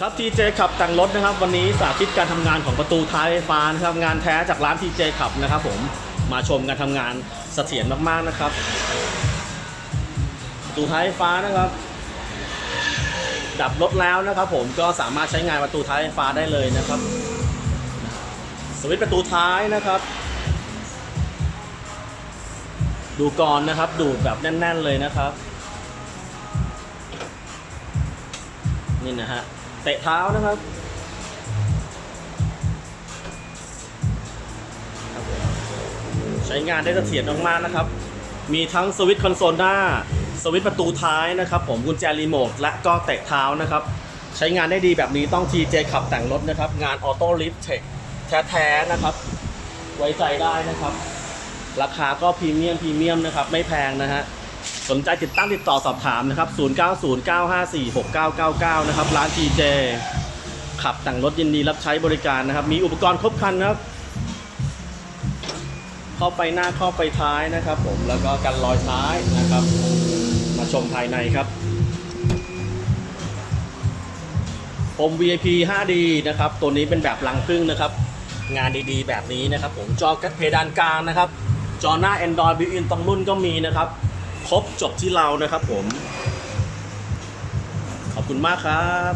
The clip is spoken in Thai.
ครับ TJ ขับแต่งรถนะครับ วันนี้สาธิตการทำงานของประตูท้ายไฟฟ้านะครับงานแท้จากร้าน TJ ขับนะครับ ผมมาชมการทำงานเสถียรมากๆนะครับ ประตูท้ายไฟฟ้านะครับ ดับรถแล้วนะครับ ผมก็สามารถใช้งานประตูท้ายไฟฟ้าได้เลยนะครับ สวิตช์ประตูท้ายนะครับ ดูก่อนนะครับ ดูดแบบแน่น ๆเลยนะครับ นี่นะฮะ เตะเท้านะครับใช้งานได้เสถียรมากๆนะครับ มีทั้งสวิตช์คอนโซลหน้า สวิตช์ประตูท้ายนะครับ ผมกุญแจรีโมทและก็เตะเท้านะครับ ใช้งานได้ดีแบบนี้ต้อง TJ ขับแต่งรถนะครับ งานออโต้ลิฟต์เทคแท้ๆนะครับ ไว้ใจได้นะครับ ราคาก็พรีเมียมพรีเมียมนะครับ ไม่แพงนะฮะ สนใจติดตั้งติดต่อสอบถามนะครับ 0909546999 นะครับ ร้าน TJ ขับแต่งรถยินดีรับใช้บริการนะครับ มีอุปกรณ์ครบครันนะครับข้าไปหน้าข้าไปท้ายนะครับ ผมแล้วก็กันรอยท้ายนะครับ มาชมภายในครับผม VIP 5D นะครับ ตัวนี้เป็นแบบลังพึ่งนะครับ งานดีๆ แบบนี้นะครับ ผมจอเพดานกลางนะครับ จอหน้า Android Built-in ตรงรุ่นก็มีนะครับ ครบจบที่เรานะครับผม ขอบคุณมากครับ